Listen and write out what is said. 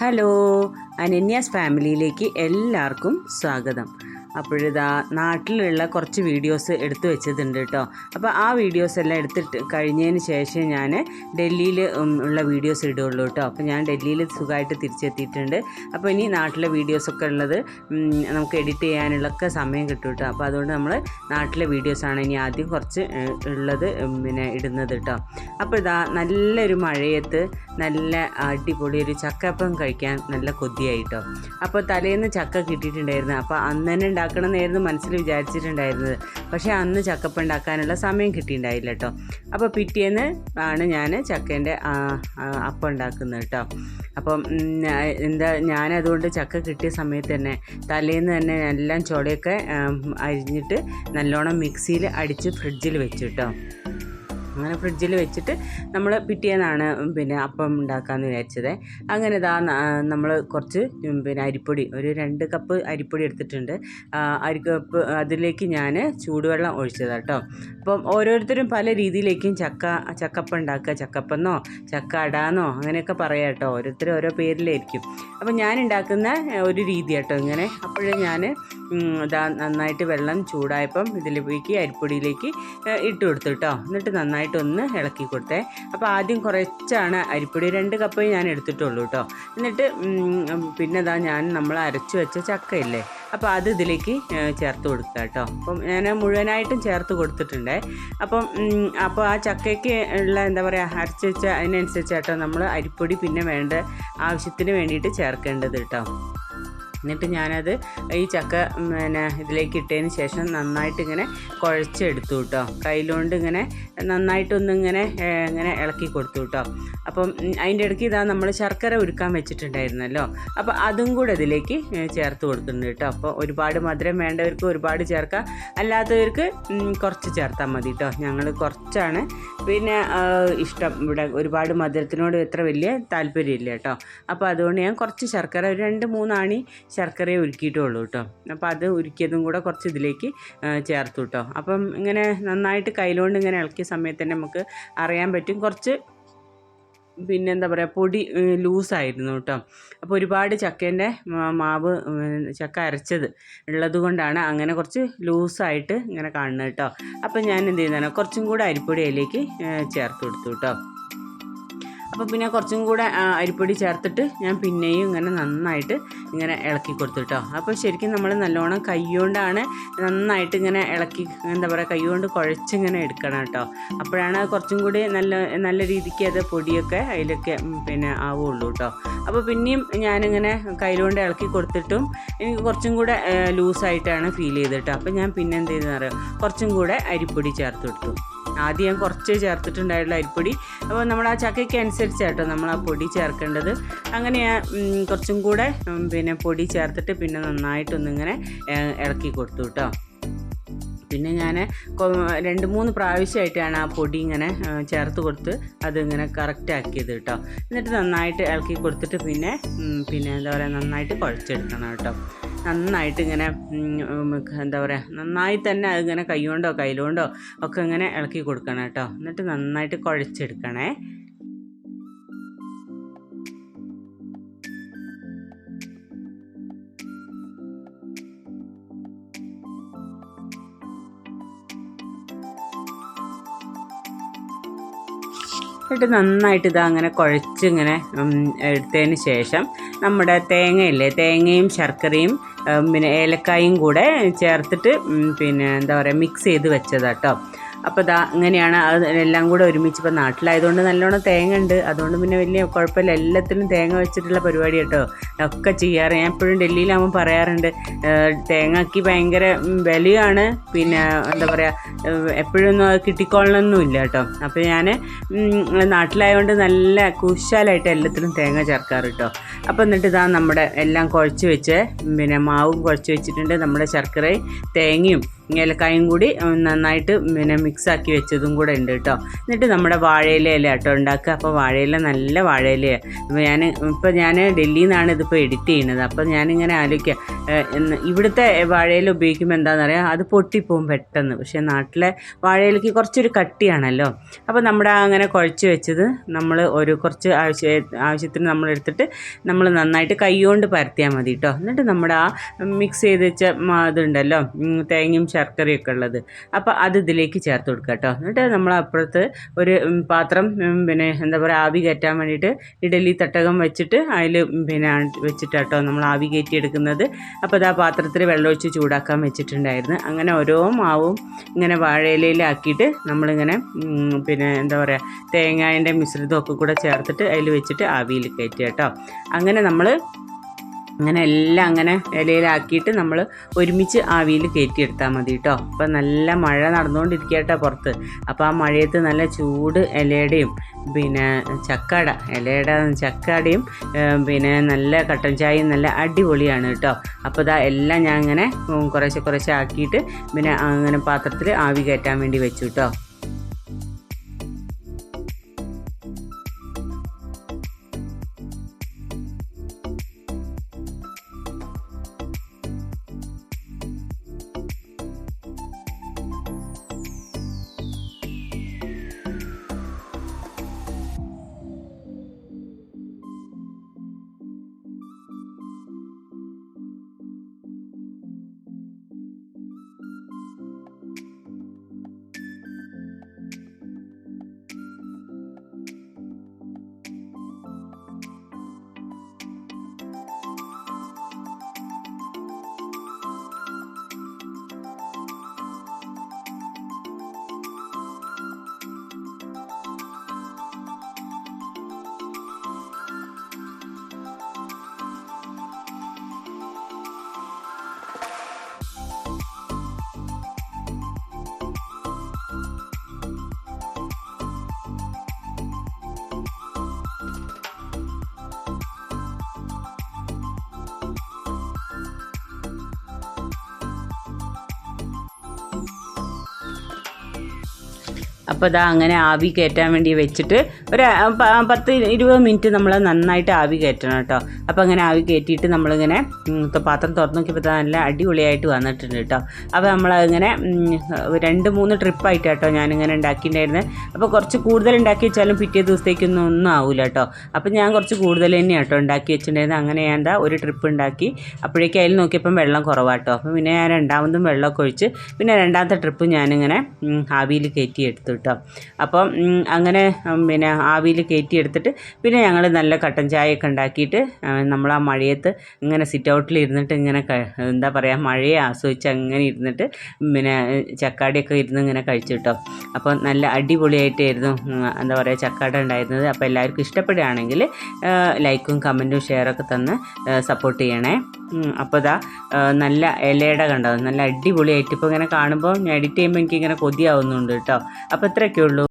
Hello അനന്യാസ് ഫാമിലിയിലേക്ക് എല്ലാവർക്കും സ്വാഗതം. അപ്പോഴിതാ നാട്ടിലുള്ള കുറച്ച് വീഡിയോസ് എടുത്തു വെച്ചതുണ്ട് കേട്ടോ അപ്പോൾ ആ വീഡിയോസ് എല്ലാം എടുത്തിട്ട് കഴിഞ്ഞതിന് ശേഷം ഞാൻ ഡൽഹിയിൽ ഉള്ള വീഡിയോസ് ഇടുകയുള്ളൂ കേട്ടോ അപ്പോൾ ഞാൻ ഡൽഹിയിൽ സുഖമായിട്ട് തിരിച്ചെത്തിയിട്ടുണ്ട്. അപ്പോൾ ഇനി നാട്ടിലെ വീഡിയോസൊക്കെ ഉള്ളത് നമുക്ക് എഡിറ്റ് ചെയ്യാനുള്ളൊക്കെ സമയം കിട്ടും കേട്ടോ അപ്പോൾ അതുകൊണ്ട് നമ്മൾ നാട്ടിലെ വീഡിയോസാണ് ഇനി ആദ്യം കുറച്ച് ഉള്ളത് പിന്നെ ഇടുന്നത് കേട്ടോ അപ്പോൾ ഇതാ നല്ലൊരു മഴയത്ത് നല്ല അടിപൊളി ഒരു ചക്കപ്പം കഴിക്കാൻ നല്ല കൊതിയായിട്ടോ അപ്പോൾ തലേന്ന് ചക്ക കിട്ടിയിട്ടുണ്ടായിരുന്നു. അപ്പോൾ അന്ന് തന്നെ ഉണ്ടാക്കണം എന്നായിരുന്നു മനസ്സിൽ വിചാരിച്ചിട്ടുണ്ടായിരുന്നത്. പക്ഷേ അന്ന് ചക്കപ്പ ഉണ്ടാക്കാനുള്ള സമയം കിട്ടിയിട്ടുണ്ടായില്ല കേട്ടോ. അപ്പോൾ പിറ്റേന്ന് ആണ് ഞാൻ ചക്കേന്റെ അപ്പം ഉണ്ടാക്കുന്നത് കേട്ടോ. അപ്പം എന്താ ഞാനതുകൊണ്ട് ചക്ക കിട്ടിയ സമയത്ത് തന്നെ തലേന്ന് തന്നെ എല്ലാം ചുളയൊക്കെ അരിഞ്ഞിട്ട് നല്ലോണം മിക്സിയിൽ അടിച്ച് ഫ്രിഡ്ജിൽ വെച്ചു കേട്ടോ. അങ്ങനെ ഫ്രിഡ്ജിൽ വെച്ചിട്ട് നമ്മൾ പിറ്റേന്നാണ് പിന്നെ അപ്പം ഉണ്ടാക്കാമെന്ന് വിചാരിച്ചത്. അങ്ങനെ ഇതാ നമ്മൾ കുറച്ച് പിന്നെ അരിപ്പൊടി ഒരു രണ്ട് കപ്പ് അരിപ്പൊടി എടുത്തിട്ടുണ്ട്. അരിക്കപ്പ് അരി കപ്പ് അതിലേക്ക് ഞാൻ ചൂടുവെള്ളം ഒഴിച്ചതാണ് കേട്ടോ അപ്പം ഓരോരുത്തരും പല രീതിയിലേക്കും ചക്ക ചക്കപ്പം ഉണ്ടാക്കുക ചക്കപ്പെന്നോ ചക്ക അടാന്നോ അങ്ങനെയൊക്കെ പറയാം കേട്ടോ ഓരോരുത്തരും ഓരോ പേരിലായിരിക്കും. അപ്പം ഞാൻ ഉണ്ടാക്കുന്ന ഒരു രീതി കേട്ടോ ഇങ്ങനെ. അപ്പോഴേ ഞാൻ ഇതാ നന്നായിട്ട് വെള്ളം ചൂടായപ്പം ഇതിലേക്ക് അരിപ്പൊടിയിലേക്ക് ഇട്ട് കൊടുത്തു കേട്ടോ എന്നിട്ട് നന്നായിട്ടൊന്ന് ഇളക്കി കൊടുത്തേ. അപ്പോൾ ആദ്യം കുറച്ചാണ് അരിപ്പൊടി. രണ്ട് കപ്പ് ഞാൻ എടുത്തിട്ടുള്ളൂ കേട്ടോ എന്നിട്ട് പിന്നെ ഇതാ ഞാൻ നമ്മൾ അരച്ചു വെച്ച ചക്കയില്ലേ അപ്പോൾ അത് ഇതിലേക്ക് ചേർത്ത് കൊടുക്കുക കേട്ടോ അപ്പം ഞാൻ മുഴുവനായിട്ടും ചേർത്ത് കൊടുത്തിട്ടുണ്ട്. അപ്പം അപ്പോൾ ആ ചക്കയ്ക്ക് ഉള്ള എന്താ പറയുക അരച്ച് വെച്ച അതിനനുസരിച്ച് കേട്ടോ നമ്മൾ അരിപ്പൊടി പിന്നെ വേണ്ട ആവശ്യത്തിന് വേണ്ടിയിട്ട് ചേർക്കേണ്ടത് കേട്ടോ എന്നിട്ട് ഞാനത് ഈ ചക്ക പിന്നെ ഇതിലേക്ക് ഇട്ടതിന് ശേഷം നന്നായിട്ട് ഇങ്ങനെ കുഴച്ചെടുത്തു കേട്ടോ. കയ്യിലുകൊണ്ട് ഇങ്ങനെ നന്നായിട്ടൊന്നിങ്ങനെ ഇങ്ങനെ ഇളക്കി കൊടുത്തു കേട്ടോ. അപ്പം അതിന്റെ ഇടയ്ക്ക് ഇതാ നമ്മൾ ശർക്കര ഉരുക്കാൻ വെച്ചിട്ടുണ്ടായിരുന്നല്ലോ. അപ്പോൾ അതും കൂടെ ഇതിലേക്ക് ചേർത്ത് കൊടുക്കുന്നുണ്ട് കേട്ടോ. അപ്പോൾ ഒരുപാട് മധുരം വേണ്ടവർക്ക് ഒരുപാട് ചേർക്കാം. അല്ലാത്തവർക്ക് കുറച്ച് ചേർത്താൽ മതി കേട്ടോ. ഞങ്ങൾ കുറച്ചാണ്. പിന്നെ ഇഷ്ടം ഇവിടെ ഒരുപാട് മധുരത്തിനോട് എത്ര വലിയ താല്പര്യമില്ല കേട്ടോ. അപ്പോൾ അതുകൊണ്ട് ഞാൻ കുറച്ച് ശർക്കര ഒരു രണ്ട് മൂന്നാണി ശർക്കരയെ ഉരുക്കിയിട്ടുള്ളൂ കേട്ടോ അപ്പോൾ അത് ഉരുക്കിയതും കൂടെ കുറച്ച് ഇതിലേക്ക് ചേർത്തു കേട്ടോ അപ്പം ഇങ്ങനെ നന്നായിട്ട് കയ്യിലുകൊണ്ട് ഇങ്ങനെ ഇളക്കിയ സമയത്ത് തന്നെ നമുക്ക് അറിയാൻ പറ്റും. കുറച്ച് പിന്നെ എന്താ പറയുക പൊടി ലൂസായിരുന്നു കേട്ടോ അപ്പോൾ ഒരുപാട് ചക്കേന്റെ മാവ് ചക്ക അരച്ചത് ഉള്ളത് കൊണ്ടാണ് അങ്ങനെ കുറച്ച് ലൂസായിട്ട് ഇങ്ങനെ കാണുന്നത് കേട്ടോ അപ്പോൾ ഞാൻ എന്ത് ചെയ്യുന്നതാണ് കുറച്ചും കൂടെ അരിപ്പൊടി അതിലേക്ക് ചേർത്ത് കൊടുത്തു കേട്ടോ അപ്പോൾ പിന്നെ കുറച്ചും കൂടെ അരിപ്പൊടി ചേർത്തിട്ട് ഞാൻ പിന്നെയും ഇങ്ങനെ നന്നായിട്ട് ഇങ്ങനെ ഇളക്കി കൊടുത്തിട്ടോ അപ്പോൾ ശരിക്കും നമ്മൾ നല്ലോണം കൈകൊണ്ടാണ് നന്നായിട്ട് ഇങ്ങനെ ഇളക്കി എന്താ പറയുക കൈകൊണ്ട് കുഴച്ചിങ്ങനെ എടുക്കണം കേട്ടോ അപ്പോഴാണ് കുറച്ചും കൂടി നല്ല നല്ല രീതിക്ക് അത് പൊടിയൊക്കെ അതിലൊക്കെ പിന്നെ ആവുള്ളൂ കേട്ടോ അപ്പോൾ പിന്നെയും ഞാനിങ്ങനെ കയ്യിലുകൊണ്ട് ഇളക്കി കൊടുത്തിട്ടും എനിക്ക് കുറച്ചും കൂടെ ലൂസായിട്ടാണ് ഫീൽ ചെയ്തിട്ടോ അപ്പോൾ ഞാൻ പിന്നെ എന്ത് ചെയ്തെന്ന് അറിയാം? കുറച്ചും കൂടെ അരിപ്പൊടി ചേർത്ത് കൊടുത്തു. ആദ്യം ഞാൻ കുറച്ച് ചേർത്തിട്ടുണ്ടായിട്ടുള്ള അരിപ്പൊടി അപ്പോൾ നമ്മൾ ആ ചക്കയ്ക്ക് അനുസരിച്ചാട്ടോ നമ്മൾ ആ പൊടി ചേർക്കേണ്ടത്. അങ്ങനെ കുറച്ചും കൂടെ പിന്നെ പൊടി ചേർത്തിട്ട് പിന്നെ നന്നായിട്ടൊന്നിങ്ങനെ ഇളക്കി കൊടുത്തു കേട്ടോ പിന്നെ ഞാൻ രണ്ട് മൂന്ന് പ്രാവശ്യമായിട്ടാണ് ആ പൊടി ഇങ്ങനെ ചേർത്ത് കൊടുത്ത് അതിങ്ങനെ കറക്റ്റ് ആക്കിയത് കേട്ടോ എന്നിട്ട് നന്നായിട്ട് ഇളക്കി കൊടുത്തിട്ട് പിന്നെ പിന്നെ എന്താ പറയുക നന്നായിട്ട് കുഴച്ചെടുക്കണം കേട്ടോ നന്നായിട്ട് ഇങ്ങനെ എന്താ പറയുക നന്നായി തന്നെ അതിങ്ങനെ കൈകൊണ്ടോ കയ്യിലുകൊണ്ടോ ഒക്കെ ഇങ്ങനെ ഇളക്കി കൊടുക്കണം കേട്ടോ. എന്നിട്ട് നന്നായിട്ട് കുഴച്ചെടുക്കണേ. എന്നിട്ട് നന്നായിട്ട് ഇതാ അങ്ങനെ കുഴച്ചിങ്ങനെ എടുത്തതിന് ശേഷം നമ്മുടെ തേങ്ങയില്ലേ തേങ്ങയും ശർക്കരയും പിന്നെ ഏലക്കായും കൂടെ ചേർത്തിട്ട് പിന്നെ എന്താ പറയുക മിക്സ് ചെയ്ത് വെച്ചതാട്ടോ. അപ്പോൾ ഇതാ അങ്ങനെയാണ് അത് എല്ലാം കൂടെ ഒരുമിച്ച് ഇപ്പോൾ നാട്ടിലായതുകൊണ്ട് നല്ലോണം തേങ്ങ ഉണ്ട് അതുകൊണ്ട് പിന്നെ വലിയ കുഴപ്പമില്ല. എല്ലാത്തിലും തേങ്ങ വെച്ചിട്ടുള്ള പരിപാടി കേട്ടോ. ഒക്കെ ചെയ്യാറ്. ഞാൻ എപ്പോഴും ഡൽഹിയിലാകുമ്പോൾ പറയാറുണ്ട് തേങ്ങയ്ക്ക് ഭയങ്കര വിലയാണ്. പിന്നെ എന്താ പറയുക എപ്പോഴൊന്നും അത് കിട്ടിക്കൊള്ളണമെന്നില്ല കേട്ടോ. അപ്പോൾ ഞാൻ നാട്ടിലായതുകൊണ്ട് നല്ല കുശാലായിട്ട് എല്ലാത്തിലും തേങ്ങ ചേർക്കാറ് കേട്ടോ. അപ്പോൾ എന്നിട്ട് ഇതാ നമ്മുടെ എല്ലാം കുഴച്ച് വെച്ച് പിന്നെ മാവും കുഴച്ച് വെച്ചിട്ടുണ്ട് നമ്മുടെ ശർക്കരയും തേങ്ങയും. ഏലക്കായും കൂടി നന്നായിട്ട് പിന്നെ മിക്സാക്കി വെച്ചതും കൂടെ ഉണ്ട് കേട്ടോ എന്നിട്ട് നമ്മുടെ വാഴയിലയല്ല കേട്ടോ ഉണ്ടാക്കുക. അപ്പോൾ വാഴയില നല്ല വാഴയില അപ്പോൾ ഞാൻ ഇപ്പോൾ ഞാൻ ഡൽഹിയിൽ നിന്നാണ് ഇതിപ്പോൾ എഡിറ്റ് ചെയ്യുന്നത്. അപ്പോൾ ഞാനിങ്ങനെ ആലോചിക്കുക ഇവിടുത്തെ വാഴയില ഉപയോഗിക്കുമ്പോൾ എന്താണെന്ന് അറിയാം അത് പൊട്ടിപ്പോവും പെട്ടെന്ന്. പക്ഷേ നാട്ടിലെ വാഴയിലക്ക് കുറച്ചൊരു കട്ടിയാണല്ലോ. അപ്പോൾ നമ്മുടെ അങ്ങനെ കുഴച്ച് വെച്ചത് നമ്മൾ ഒരു കുറച്ച് ആവശ്യ ആവശ്യത്തിന് നമ്മൾ എടുത്തിട്ട് നമ്മൾ നന്നായിട്ട് കൈ കൊണ്ട് പരത്തിയാൽ മതി കേട്ടോ എന്നിട്ട് നമ്മുടെ ആ മിക്സ് ചെയ്ത് വെച്ച ഇതുണ്ടല്ലോ തേങ്ങയും ശർക്കരയും ഒക്കെ ഉള്ളത്. അപ്പോൾ അത് ഇതിലേക്ക് ചേർത്ത് കൊടുക്കുക കേട്ടോ. എന്നിട്ട് നമ്മൾ അപ്പുറത്ത് ഒരു പാത്രം പിന്നെ എന്താ പറയുക ആവി കയറ്റാൻ വേണ്ടിയിട്ട് ഇഡലി തട്ടകം വെച്ചിട്ട് അതിൽ പിന്നെ വെച്ചിട്ടാട്ടോ നമ്മൾ ആവി കയറ്റി എടുക്കുന്നത്. അപ്പോൾ അത് ആ പാത്രത്തിൽ വെള്ളമൊഴിച്ച് ചൂടാക്കാൻ വെച്ചിട്ടുണ്ടായിരുന്നു. അങ്ങനെ ഓരോ മാവും ഇങ്ങനെ വാഴയിലയിലാക്കിയിട്ട് നമ്മളിങ്ങനെ പിന്നെ എന്താ പറയുക തേങ്ങായന്റെ മിശ്രിതമൊക്കെ കൂടെ ചേർത്തിട്ട് അതിൽ വെച്ചിട്ട് ആവിയിൽ കയറ്റി കേട്ടോ. അങ്ങനെ നമ്മൾ അങ്ങനെ എല്ലാം അങ്ങനെ ഇലയിലാക്കിയിട്ട് നമ്മൾ ഒരുമിച്ച് ആവിയിൽ കയറ്റിയെടുത്താൽ മതി കേട്ടോ അപ്പം നല്ല മഴ നടന്നുകൊണ്ടിരിക്കുക പുറത്ത്. അപ്പോൾ ആ മഴയത്ത് നല്ല ചൂട് ഇലയുടെയും പിന്നെ ചക്കട ഇലയുടെ ചക്കടയും പിന്നെ നല്ല കട്ടൻ ചായയും നല്ല അടിപൊളിയാണ് കേട്ടോ അപ്പോൾ ഇതാ എല്ലാം ഞാൻ അങ്ങനെ കുറേശ്ശെ കുറേശ്ശെ ആക്കിയിട്ട് പിന്നെ അങ്ങനെ പാത്രത്തിൽ ആവി കയറ്റാൻ വേണ്ടി വെച്ചു കേട്ടോ അപ്പോൾ ഇതാ അങ്ങനെ ആവി കയറ്റാൻ വേണ്ടി വെച്ചിട്ട് ഒരു പത്ത് ഇരുപത് മിനിറ്റ് നമ്മൾ നന്നായിട്ട് ആവി കയറ്റണം കേട്ടോ. അപ്പോൾ അങ്ങനെ ആവി കയറ്റിയിട്ട് നമ്മളിങ്ങനെ പാത്രം തുറന്ന് നോക്കിയപ്പോൾ നല്ല അടിപൊളിയായിട്ട് വന്നിട്ടുണ്ട് കേട്ടോ. അപ്പോൾ നമ്മളതിങ്ങനെ രണ്ട് മൂന്ന് ട്രിപ്പായിട്ട് കേട്ടോ ഞാനിങ്ങനെ ഉണ്ടാക്കിയിട്ടുണ്ടായിരുന്നത് അപ്പോൾ കുറച്ച് കൂടുതൽ ഉണ്ടാക്കി വെച്ചാലും പിറ്റേ ദിവസത്തേക്കൊന്നും ഒന്നും ആവില്ല കേട്ടോ. അപ്പോൾ ഞാൻ കുറച്ച് കൂടുതൽ തന്നെയാണ് കേട്ടോ ഉണ്ടാക്കി വെച്ചിട്ടുണ്ടായിരുന്നത് അങ്ങനെ ഞാൻ എന്താ ഒരു ട്രിപ്പ് ഉണ്ടാക്കി. അപ്പോഴേക്കും അതിൽ നോക്കിയപ്പം വെള്ളം കുറവാട്ടോ അപ്പോൾ പിന്നെ ഞാൻ രണ്ടാമതും വെള്ളമൊക്കെ ഒഴിച്ച് പിന്നെ രണ്ടാമത്തെ ട്രിപ്പ് ഞാനിങ്ങനെ ആവിയിൽ കയറ്റി എടുത്തു കേട്ടോ. അപ്പം അങ്ങനെ പിന്നെ ആവിയിൽ കയറ്റിയെടുത്തിട്ട് പിന്നെ ഞങ്ങൾ നല്ല കട്ടൻ ചായയൊക്കെ ഉണ്ടാക്കിയിട്ട് നമ്മൾ ആ മഴയത്ത് ഇങ്ങനെ സിറ്റ് ഔട്ടിൽ ഇരുന്നിട്ട് ഇങ്ങനെ എന്താ പറയുക മഴയെ ആസ്വദിച്ച് അങ്ങനെ ഇരുന്നിട്ട് പിന്നെ ചക്കാടിയൊക്കെ ഇരുന്ന് ഇങ്ങനെ കഴിച്ചു കേട്ടോ. അപ്പോൾ നല്ല അടിപൊളിയായിട്ടായിരുന്നു എന്താ പറയുക ചക്കാട ഉണ്ടായിരുന്നത്. അപ്പോൾ എല്ലാവർക്കും ഇഷ്ടപ്പെടുകയാണെങ്കിൽ ലൈക്കും കമന്റും ഷെയറൊക്കെ തന്ന് സപ്പോർട്ട് ചെയ്യണേ. അപ്പോൾ ഇതാ നല്ല ഇലയുടെ കണ്ടോ നല്ല അടിപൊളിയായിട്ട് ഇപ്പോൾ ഇങ്ങനെ കാണുമ്പോൾ എഡിറ്റ് ചെയ്യുമ്പോൾ എനിക്ക് ഇങ്ങനെ കൊതിയാവുന്നുണ്ട് കേട്ടോ. അപ്പോൾ ഇത്രയൊക്കെ ഉള്ളൂ.